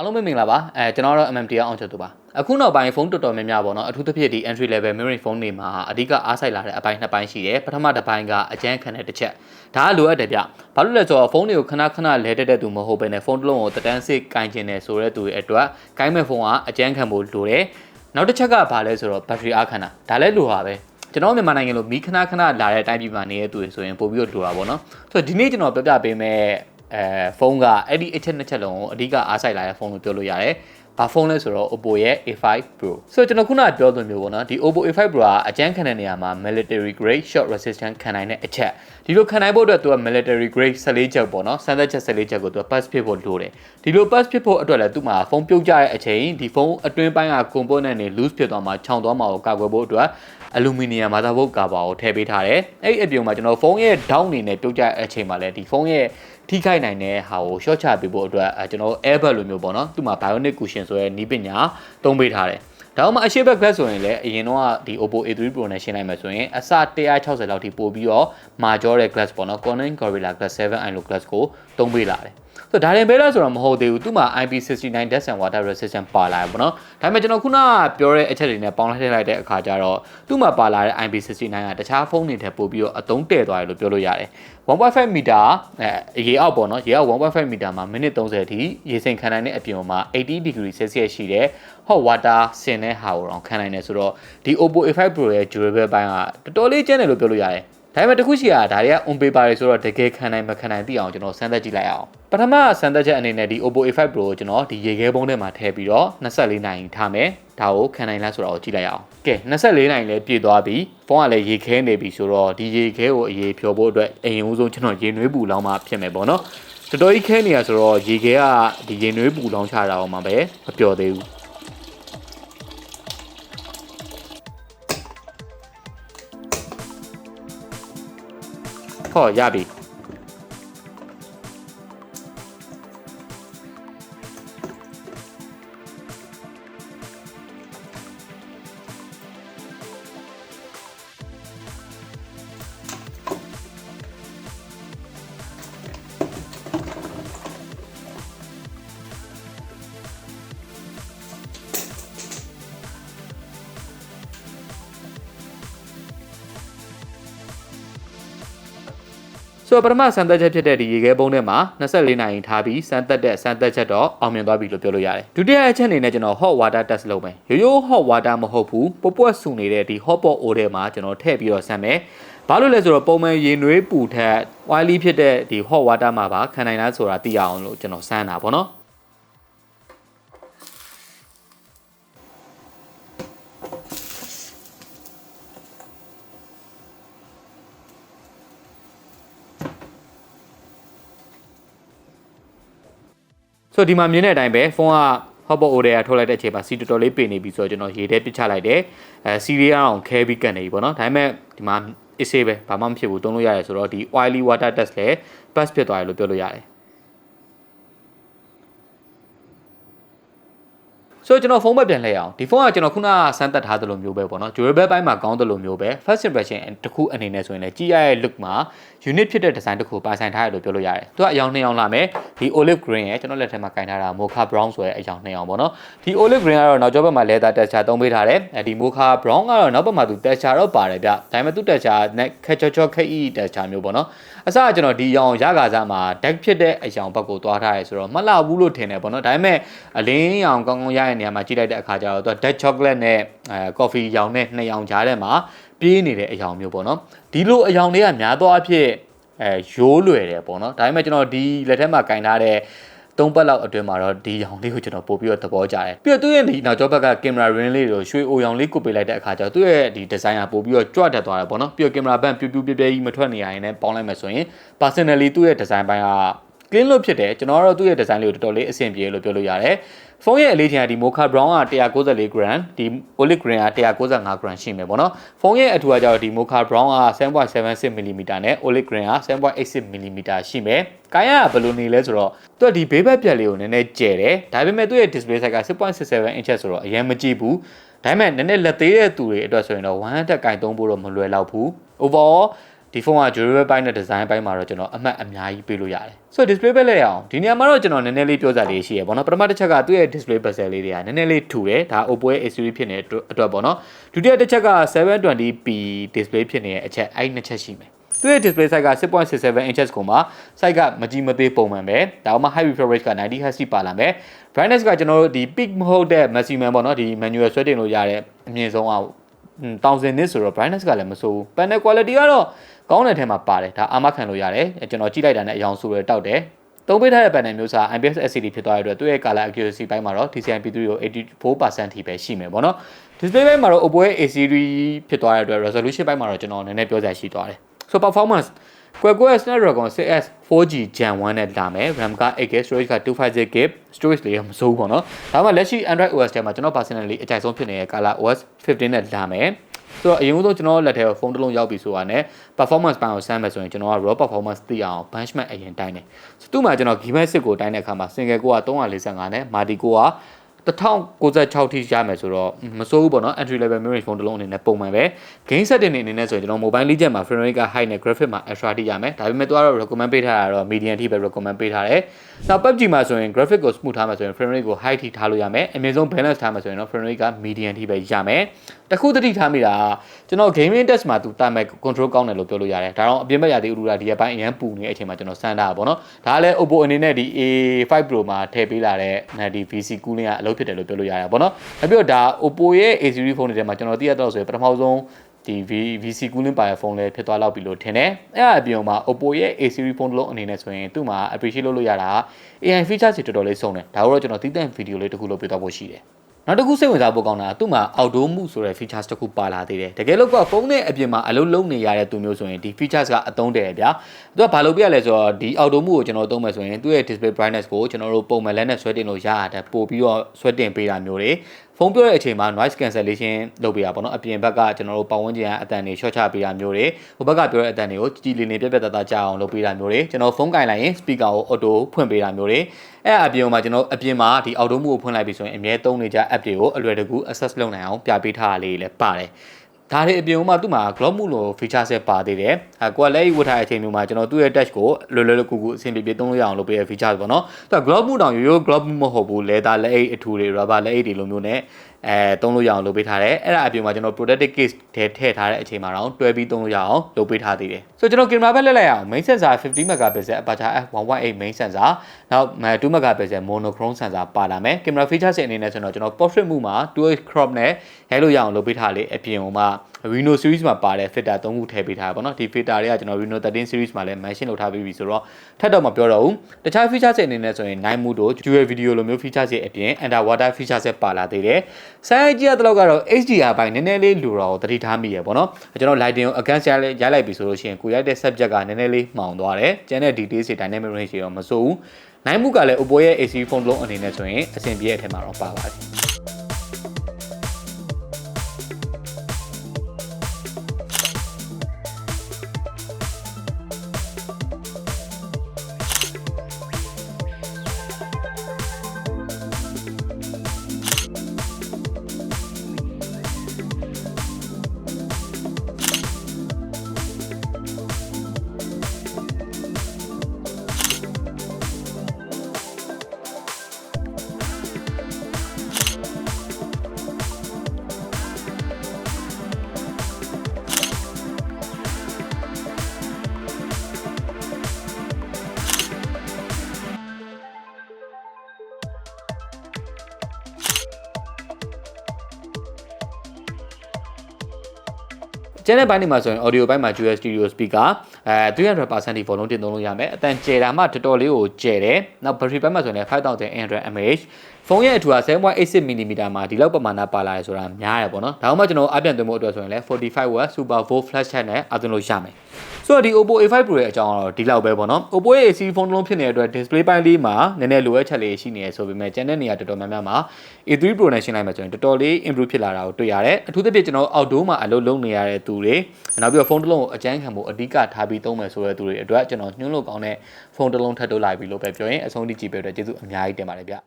အားလုံးပဲမင်္ဂလာပါအဲကျွန်တော်တို့ MMT အောင်ချက်သူပါအခုနောက်ပိုင်းဖုန်းတော်တော်များများပေါ့နော်အထူးသဖြင့်ဒီ entry level memory phone တွေမှာအဓိကအားစိုက်လာတဲ့အပိုင်းနှစ်ပိုင်းရှိတယ်ပထမတစ်ပိုင်းကအကျန်းခံတဲ့တစ်ချက်ဒါကလိုအပ်တယ်ဗျဘာလို့လဲဆိုတော့ဖုန်းတွေကိုခဏခဏလဲတက်တဲ့သူမဟုတ်ဘဲနဲ့ဖုန်းတစ်လုံးကိုတတန်းစစ်ကင်ကျင်နေဆိုတဲ့သူတွေအတွက်ကိုင်းမဲ့ဖုန်းကအကျန်းခံဖို့လိုတယ်နောက်တစ်ချက်ကဘာလဲဆိုတော့ battery အားခံတာဒါလည်းလိုပါပဲကျွန်တော်မြန်မာနိုင်ငံလိုမီးခဏခဏလာတဲ့အတိုင်းပြည်မှာနေတဲ့သူတွေဆိုရင်ပို့ပြီးတော့လိုတာပေါ့နော်ဆိုတော့ဒီနေ့ကျွန်တော်ပြပြပေးမယ် အဲဖုန်းကအဲ့ဒီအချက်နှစ်ချက်လုံးကိုအဓိကအားစိုက်လာတဲ့ဖုန်းလို့ပြောလို့ရတယ်။ဘာဖုန်းလဲဆိုတော့ Oppo ရဲ့ A5 Pro ။ဆိုတော့ကျွန်တော်ခုနပြောသလိုမျိုးပေါ့နော်ဒီ Oppo A5 Pro ကအကျန်းခံတဲ့နေရာမှာ military grade shot resistant ခံနိုင်တဲ့အချက်ဒီလိုခံနိုင်ဖို့အတွက်သူက military grade 14ချက်ပေါ့နော်စမ်းသပ်ချက်14ချက်ကိုသူက pass ဖြစ်ဖို့လိုတယ်။ဒီလို pass ဖြစ်ဖို့အတွက်လည်းသူ့မှာဖုန်းပြုတ်ကြတဲ့အချိန်ဒီဖုန်းအတွင်းပိုင်းက component တွေ loose ဖြစ်သွားမှာခြောင်သွားမှာကိုကာကွယ်ဖို့အတွက် အလူမီနီယံမာသာဘုတ်ကာဘာကိုထည့်ပေးထားတယ်။အဲ့ဒီအပြင်မှာကျွန်တော်ဖုန်းရဲ့ down အနေနဲ့ပြုတ်ကြတဲ့အချိန်မှာလည်းဒီဖုန်းရဲ့ထိခိုက်နိုင်တဲ့ဟာကို short ချပေးဖို့အတွက်အဲကျွန်တော် airbag လိုမျိုးပေါ့နော်သူ့မှာ bionic cushion ဆိုရဲနီးပညာသုံးပေးထားတယ်ဒါမှမအရှိဘက် glass ဆိုရင်လည်းအရင်တော့ဒီ Oppo A3 Pro နဲ့ရှင်းလိုက်မယ်ဆိုရင်အစ160လောက်ထိပို့ပြီးတော့မာကျောတဲ့ glass ပေါ့နော် Corning Gorilla Glass 7i လို့ glass ကိုသုံးပေးလာတယ်ဆိုတော့ဒါရင်ပဲလားဆိုတော့မဟုတ်သေးဘူးသူ့မှာ IP69 dust and water resistant ပါလာတယ်ပေါ့နော်ဒါပေမဲ့ကျွန်တော်ခုနကပြောတဲ့အချက်တွေနဲ့ပေါင်းလိုက်ထည့်လိုက်တဲ့အခါကျတော့သူ့မှာပါလာတဲ့ IP69 ကတခြားဖုန်းတွေထက်ပိုပြီးတော့အသုံးတည့်သွားတယ်လို့ပြောလို့ရတယ်1.5မီတာအဲရေအောက်ပေါ့နော်ရေအောက်1.5မီတာမှာမိနစ်30အထိရေစိမ်ခံနိုင်တဲ့အပြင်မှာ80 degree celsius ရှိတဲ့ hot water ဆင်တဲ့ဟာကိုတော့ခံနိုင်တယ်ဆိုတော့ဒီ Oppo A5 Pro ရဲ့ durable ဘိုင်းကတော်တော်လေးကျန်းတယ်လို့ပြောလို့ရတယ် ဒါပေမဲ့တခုရှိတာဒါတွေက on paper တွေဆိုတော့တကယ်ခံနိုင်မခံနိုင်သိအောင်ကျွန်တော်စမ်းသပ်ကြည့်လိုက်အောင်ပထမစမ်းသပ်ချက်အနေနဲ့ဒီ Oppo A5 Pro ကိုကျွန်တော်ဒီရေခဲပုံးထဲမှာထည့်ပြီးတော့24နိုင်ထားမယ်ဒါကိုခံနိုင်လားဆိုတာကိုကြည့်လိုက်အောင်ကဲ24နိုင်လည်းပြည့်သွားပြီဖုန်းကလည်းရေခဲနေပြီဆိုတော့ဒီရေခဲကိုအရေးဖြောဖို့အတွက်အရင်ဦးဆုံးကျွန်တော်ရေနွေးပူလောင်းမှဖြစ်မယ်ပေါ့နော်တော်တော်ကြီးခဲနေရဆိုတော့ရေခဲကဒီရေနွေးပူလောင်းချတာအောင်မှပဲမပျော်သေးဘူး ဟောရပြီ ဆိုတော့ပထမစမ်းသပ်ချက်ဖြစ်တဲ့ဒီရေခဲပုံးထဲမှာ24နာရီထားပြီးစမ်းသပ်တဲ့စမ်းသပ်ချက်တော့အောင်မြင်သွားပြီလို့ပြောလို့ရတယ်ဒုတိယအချက်အနေနဲ့ကျွန်တော် hot water test လုပ်မယ်ရိုးရိုး hot water မဟုတ်ဘူးပွပွက်ဆူနေတဲ့ဒီ hot pot အိုးထဲမှာကျွန်တော်ထည့်ပြီးတော့စမ်းမယ်ဘာလို့လဲဆိုတော့ပုံမှန်ရေနွေးပူထက် oily ဖြစ်တဲ့ဒီ hot water မှာပါခံနိုင်လားဆိုတာသိရအောင်လို့ကျွန်တော်စမ်းတာပေါ့နော် ဆိုတော့ဒီမှာမြင်တဲ့အတိုင်းပဲဖုန်းက hotpot order ထုတ်လိုက်တဲ့အချိန်မှာစီတော်တော်လေးပေနေပြီဆိုတော့ကျွန်တော်ရေထဲပစ်ချလိုက်တယ်အဲစီရီအောင်ခဲပြီးကန်နေပြီပေါ့နော်ဒါပေမဲ့ဒီမှာ essay ပဲဘာမှမဖြစ်ဘူးသုံးလို့ရတယ်ဆိုတော့ဒီ oily water test လည်း pass ဖြစ်သွားတယ်လို့ပြောလို့ရတယ် ဆိုတော့ကျွန်တော်ဖုန်းပဲပြန်လဲအောင်ဒီဖုန်းကကျွန်တော်ခုနကစမ်းသပ်ထားသလိုမျိုးပဲပေါ့နော် durable ဘိုင်းမှာကောင်းသလိုမျိုးပဲ first impression တစ်ခုအနေနဲ့ဆိုရင်လည်းကြည့်ရတဲ့ look မှာ unit ဖြစ်တဲ့ design တစ်ခုပါဆိုင်ထားရလို့ပြောလို့ရတယ်သူကအယောင်နှစ်ယောင်လာမယ်ဒီ olive green ရဲ့ကျွန်တော်လက်ထဲမှာကင်ထားတာ mocha brown ဆိုတဲ့အယောင်နှစ်ယောင်ပေါ့နော်ဒီ olive green ကတော့နောက်ကျောဘက်မှာ leather texture သုံးပေးထားတယ်အဲဒီ mocha brown ကတော့နောက်ဘက်မှာသူ texture တော့ပါတယ်ဗျဒါပေမဲ့သူ texture နဲ့ခက်ချောချောခက်ဤ texture မျိုးပေါ့နော်အစကကျွန်တော်ဒီရောင်ရကာစားမှာ dark ဖြစ်တဲ့အယောင်ဘက်ကိုသွားထားရဲဆိုတော့မလှဘူးလို့ထင်တယ်ပေါ့နော်ဒါပေမဲ့အလင်းရောင်ကောင်းကောင်းရတဲ့နေရာမှာကြည့်လိုက်တဲ့အခါကျတော့သူ dark chocolate နဲ့အဲ coffee ရောင်နဲ့နှစ်ရောင်ကြားထဲမှာပြေးနေတဲ့အယောင်မျိုးပေါ့နော်ဒီလိုအယောင်တွေကများသောအားဖြင့်အဲရိုးလွယ်တယ်ပေါ့နော်ဒါပေမဲ့ကျွန်တော်ဒီလက်ထက်မှာကင်ထားတဲ့သုံးပတ်လောက်အတွင်းမှာတော့ဒီရောင်လေးကိုကျွန်တော်ပို့ပြီးတော့သဘောကျတယ်ပြီးတော့သူ့ရဲ့ဒီနောက်ကျောဘက်ကကင်မရာ ring လေးကိုရွှေအိုရောင်လေးကိုပေးလိုက်တဲ့အခါကျတော့သူ့ရဲ့ဒီ design ကပို့ပြီးတော့ကြွတက်သွားတယ်ပေါ့နော်ပြီးတော့ကင်မရာဘန့်ပြူးပြူးပြဲပြဲကြီးမထွက်နေရရင်လည်းပေါင်းလိုက်မယ်ဆိုရင် personally သူ့ရဲ့ design ဘိုင်းက clean လို့ဖြစ်တယ်ကျွန်တော်ကတော့သူ့ရဲ့ design လေးကိုတော်တော်လေးအဆင်ပြေလို့ပြောလို့ရတယ် ဖုန်းရဲ့အလေးချိန်ကဒီ Mocha Brown က194 gram ဒီ Olive Green က195 gram ရှိမယ်ပေါ့နော်ဖုန်းရဲ့အထူကကျတော့ဒီ Mocha Brown က7.76 mm နဲ့ Olive Green က7.86 mm ရှိမယ်ကိုင်းရဘယ်လိုနေလဲဆိုတော့သူကဒီဘေးဘက်ပြက်လေးကိုနည်းနည်းကျယ်တယ်ဒါပေမဲ့သူ့ရဲ့ display size က6.67 inch ဆိုတော့အရင်မကြည့်ဘူးဒါပေမဲ့နည်းနည်းလက်သေးတဲ့သူတွေအတွက်ဆိုရင်တော့1 hand ကင်သုံးဖို့တော့မလွယ်တော့ဘူး overall ဒီဖုန်းက durable ပိုင်းနဲ့ design ပိုင်းမှာတော့ကျွန်တော်အမှတ်အများကြီးပေးလို့ရတယ်ဆိုတော့ display ပဲလက်ရအောင်ဒီနေရာမှာတော့ကျွန်တော်နည်းနည်းလေးပြောစရာလေးရှိရပေါ့နော်ပထမတစ်ချက်ကသူ့ရဲ့ display bezel လေးတွေကနည်းနည်းလေးထူတယ်ဒါ Oppo ရဲ့ A series ဖြစ်နေတဲ့အတွက်ပေါ့နော်ဒုတိယတစ်ချက်က 720p display ဖြစ်နေတဲ့အချက်အဲ့နှစ်ချက်ရှိမယ်သူရဲ့ display size က6.67 inches ကိုမှ size ကမကြီးမသေးပုံမှန်ပဲဒါမှ high refresh rate က 90 Hz ပါလာမယ် brightness ကကျွန်တော်တို့ဒီ peak မဟုတ်တဲ့ maximum ပေါ့နော်ဒီ manual ဆွဲတင်လို့ရတဲ့အမြင့်ဆုံးအောင်1000 nit ဆိုတော့ brightness ကလည်းမဆိုးဘူး panel quality ကတော့ ကောင်းတဲ့ထဲမှာပါတယ်ဒါအာမခံလို့ရတယ်ကျွန်တော်ကြည့်လိုက်တာနဲ့အယောင်ဆိုရတောက်တယ်သုံးပေးထားတဲ့ panel မျိုးစား IPS LCD ဖြစ်သွားတဲ့အတွက်သူ့ရဲ့ color accuracy ဘိုင်းမှာတော့ DCI P3 ကို84%ထိပဲရှိမယ်ပေါ့နော် display ဘိုင်းမှာတော့ Oppo ရဲ့ A series ဖြစ်သွားတဲ့အတွက် resolution ဘိုင်းမှာတော့ကျွန်တော်နည်းနည်းပြောစရာရှိသွားတယ် so performance Qualcomm Snapdragon 6S 4G Gen 1နဲ့လာမယ် RAM က 8GB storage က 256GB storage လေးမစိုးဘူးပေါ့နော်ဒါမှလက်ရှိ Android OS ထဲမှာကျွန်တော် personally အကြိုက်ဆုံးဖြစ်နေတဲ့ Color OS 15နဲ့လာမယ် ဆိုတော့အရင်ဆုံးကျွန်တော်လက်ထဲကိုဖုန်းတစ်လုံးရောက်ပြီဆိုတာနဲ့ performance ပိုင်းကိုစမ်းမယ်ဆိုရင်ကျွန်တော်က raw performance သိအောင် benchmark အရင်တိုင်းတယ်ဆိုသူ့မှာကျွန်တော် Gigabyte 6ကိုတိုင်းတဲ့အခါမှာ single core က345နဲ့ multi core က 1096ထိရမယ်ဆိုတော့မစိုးဘူးပေါ့နော် entry level memory phone တစ်လုံးအနေနဲ့ပုံမှန်ပဲ game setting အနေနဲ့ဆိုရင်ကျွန်တော် mobile legend မှာ frame rate က high နဲ့ graphic မှာ extra ထိရမယ်ဒါပေမဲ့သူကတော့ recommend ပေးထားတာတော့ medium ထိပဲ recommend ပေးထားတယ်နောက် PUBG မှာဆိုရင် graphic ကို smooth ထားမှာဆိုရင် frame rate ကို high ထိထားလို့ရမယ်အမြင့်ဆုံး balance ထားမှာဆိုရင်တော့ frame rate က medium ထိပဲရမယ်တခုတတိထားမိတာကျွန်တော် gaming test မှာသူတာမဲ့ control ကောင်းတယ်လို့ပြောလို့ရတယ်ဒါတော့အပြင်ဘက်ရာသီဥတုရာဒီအပိုင်းအရန်ပူနေတဲ့အချိန်မှာကျွန်တော်စမ်းတာပါပေါ့နော်ဒါကလည်း Oppo အနေနဲ့ဒီ A5 Pro မှာထည့်ပေးလာတဲ့ဒီ VC cooling ကအလုပ်ဖြစ်တယ်လို့ပြောလို့ရတယ်ပေါ့နော်နောက်ပြီးတော့ဒါ Oppo ရဲ့ A series phone တွေထဲမှာကျွန်တော်သိရတော့ဆိုရင်ပထမဆုံးဒီ VC cooling ပါရဖုန်းလေးဖြစ်သွားလောက်ပြီလို့ထင်တယ်အဲ့ဒါအပြင်မှာ Oppo ရဲ့ A series phone တစ်လုံးအနေနဲ့ဆိုရင်သူ့မှာ appreciate လုပ်လို့ရတာ AI feature တွေတော်တော်လေးစုံတယ်ဒါတော့ကျွန်တော်သိတဲ့ video လေးတစ်ခုလုပ်ပြသွားဖို့ရှိတယ် နောက်တစ်ခုစိတ်ဝင်စားဖို့ကောင်းတာသူ့မှာ outdoor mode ဆိုတဲ့ features တစ်ခုပါလာသေးတယ်တကယ်လို့ကဖုန်းနဲ့အပြင်မှာအလုံးလုံးနေရတဲ့သူမျိုးဆိုရင်ဒီ features ကအသုံးတယ်ဗျာသူကဘာလုပ်ပြရလဲဆိုတော့ဒီ outdoor mode ကိုကျွန်တော်သုံးမယ်ဆိုရင်သူ့ရဲ့ display brightness ကိုကျွန်တော်တို့ပုံမှန်လက်နဲ့ဆွဲတင်လို့ရတာပို့ပြီးတော့ဆွဲတင်ပေးတာမျိုးတွေဖုန်းပြောတဲ့အချိန်မှာ noise cancellation လုပ်ပေးတာပေါ့နော်အပြင်ဘက်ကကျွန်တော်တို့ပတ်ဝန်းကျင်ကအတန်တွေ short ချပေးတာမျိုးတွေဟိုဘက်ကပြောတဲ့အတန်တွေကိုကြည်ကြည်လေးလေးပြက်ပြက်သားသားကြားအောင်လုပ်ပေးတာမျိုးတွေကျွန်တော်ဖုန်းကင်လိုက်ရင် speaker ကို auto ဖွင့်ပေးတာမျိုးတွေအဲ့အပြင်မှာကျွန်တော်အပြင်မှာဒီ auto mode ကိုဖွင့်လိုက်ပြီဆိုရင်အမြဲသုံးနေကြ app တွေကိုအလွယ်တကူ access လုပ်နိုင်အောင်ပြပေးထားတာလေးလည်းပါတယ်ဒါတွေအပြင်မှာသူ့မှာ globe mode လို့ feature set ပါသေးတယ်။အဲကိုယ်လည်းဝတ်ထားတဲ့အချိန်မျိုးမှာကျွန်တော်သူ့ရဲ့ touch ကိုလွယ်လွယ်ကူကူအဆင်ပြေပြေသုံးလို့ရအောင်လုပ်ပေးတဲ့ feature ပေါ့နော်။သူက globe mode တောင်ရိုးရိုး globe mode မဟုတ်ဘူး leather လက်အိတ်အထူတွေ rubber လက်အိတ်တွေလိုမျိုးနဲ့ အဲသုံးလို့ရအောင်လုပ်ပေးထားတယ်။အဲ့ဒါအပြင်မှာကျွန်တော် protective case ထဲထည့်ထားတဲ့အချိန်မှာတော့တွဲပြီးသုံးလို့ရအောင်လုပ်ပေးထားသေးတယ်။ဆိုတော့ကျွန်တော်ကင်မရာဘက်လက်လိုက်အောင် main sensor 50 megapixel aperture f1.8 main sensor နောက်2 megapixel monochrome sensor ပါလာမယ်။ကင်မရာ feature အနေနဲ့ဆိုတော့ကျွန်တော် portrait mode မှာ 2x crop နဲ့ရိုက်လို့ရအောင်လုပ်ပေးထားလေအပြင်မှာ Reno series မှာပါတဲ့ filter 3ခုထည့်ပေးထားပါဘောနော်ဒီ filter တွေကကျွန်တော် Reno 13 series မှာလည်း mention လုပ်ထားပြီးပြီဆိုတော့ထပ်တော့မပြောတော့ဘူးတခြား feature set အနေနဲ့ဆိုရင် night mode တို့ dual video လိုမျိုး feature set အပြင် underwater feature set ပါလာသေးတယ်ဆိုင်းကြည့်ရတဲ့လောက်ကတော့ HDR ဘိုင်းနည်းနည်းလေးလိုတော့သတိထားမိရပေါ့နော်ကျွန်တော် lighting ကို against ရရိုက်လိုက်ပြီဆိုလို့ရှိရင်ကိုရိုက်တဲ့ subject ကနည်းနည်းလေးမှောင်သွားတယ်ကျန်တဲ့ details တွေ dynamic range တွေတော့မစိုးဘူးနိုင်မှုကလည်း Oppo ရဲ့ AC phone လုံးအနေနဲ့ဆိုရင်အဆင်ပြေတဲ့အထက်မှာတော့ပါပါတယ် ကျန်တဲ့ဘိုင်းတွေမှာဆိုရင် audio ဘိုင်းမှာ dual stereo speaker အဲ300%ဒီ volume တင်သုံးလို့ရမယ်အတန်ကျယ်တာမှတော်တော်လေးကိုကျယ်တယ်နောက် battery ဘိုင်းမှာဆိုရင်5800 mAh ဖုန်းရဲ့အထူက7.86 mm မှာဒီလောက်ပမာဏပါလာရဲဆိုတာများတယ်ပေါ့နော်ဒါမှမဟုတ်ကျွန်တော်အပြန်သွင်းဖို့အတွက်ဆိုရင်လည်း45 watt super volt flash charge နဲ့အသွင်းလို့ရမယ် ဆိုတော့ဒီ Oppo A5 Pro ရဲ့အကြောင်းကတော့ဒီလောက်ပဲပေါ့နော် Oppo ရဲ့ AC ဖုန်းတစ်လုံးဖြစ်နေတဲ့အတွက် display ပိုင်းလေးမှာနည်းနည်းလိုအပ်ချက်လေးရှိနေရဆိုပေမဲ့ကျန်တဲ့နေရာတော်တော်များများမှာ A3 Pro နဲ့ရှင်းလိုက်မှဆိုရင်တော်တော်လေး improve ဖြစ်လာတာကိုတွေ့ရတယ်အထူးသဖြင့်ကျွန်တော် outdoor မှာအလုပ်လုပ်နေရတဲ့သူတွေနောက်ပြီးတော့ဖုန်းတစ်လုံးကိုအကျန်းခံဖို့အဓိကထားပြီးသုံးမယ်ဆိုတဲ့သူတွေအတွက်ကျွန်တော်ညွှန်းလို့ကောင်းတဲ့ဖုန်းတစ်လုံးထပ်တိုးလာပြီလို့ပဲပြောရင်အဆုံးထိကြည့်ပေးတဲ့ကျေးဇူးအများကြီးတင်ပါတယ်ဗျ